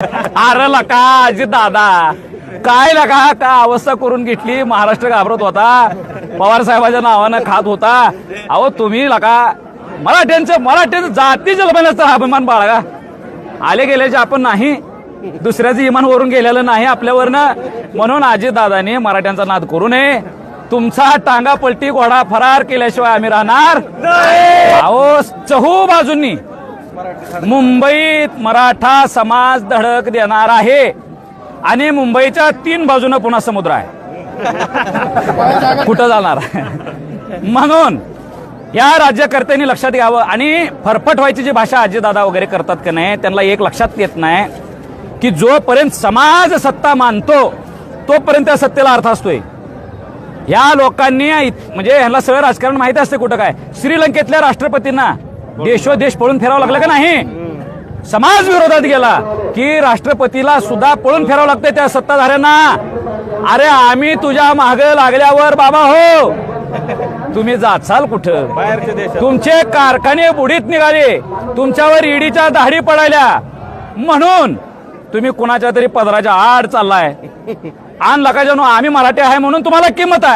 अरे लका अजित दादा. काय लका काय अवस्था करून घेतली. महाराष्ट्र घाबरत होता. पवार साहेबाच्या नावानं खात होता. अहो तुम्ही लका मराठ्यांचं मराठ्यांचं जाती जन्मण्याचा अभिमान बाळगा. आले गेल्याचे आपण नाही दुसऱ्याचं इमान वरून गेलेलं नाही आपल्यावरनं. म्हणून अजित दादाने मराठ्यांचा नाद करू नये. तुमचा टांगा पलटी घोडा फरार केल्याशिवाय आम्ही राहणार. अहो चहू बाजूंनी मुंबईत मराठा समाज धडक देणार आहे. आणि मुंबईच्या तीन बाजूनं पुन्हा समुद्र आहे. कुठं जाणार? म्हणून या राज्यकर्त्यांनी लक्षात घ्यावं. आणि फरफट व्हायची जी भाषा दादा वगैरे करतात का नाही त्यांना एक लक्षात येत नाही की जोपर्यंत समाज सत्ता मानतो तोपर्यंत त्या सत्तेला अर्थ असतोय. या लोकांनी म्हणजे ह्यांना सगळं राजकारण माहिती असते कुठं काय? श्रीलंकेतल्या राष्ट्रपतींना देशोदेश पळून फिरावं लागलं का नाही? समाज विरोधात गेला की राष्ट्रपतीला सुद्धा पळून फिरावं लागतंय त्या सत्ताधाऱ्यांना. अरे आम्ही तुझ्या माग लागल्यावर बाबा हो. तुम्ही जाचाल कुठं? तुमचे कारखाने बुडीत निघाले. तुमच्यावर ईडीच्या दाढी पडायल्या. म्हणून तुम्ही कुणाच्या तरी पदराच्या आड चाललाय. आण लकाच्या आम्ही मराठी आहे म्हणून तुम्हाला किंमत आहे.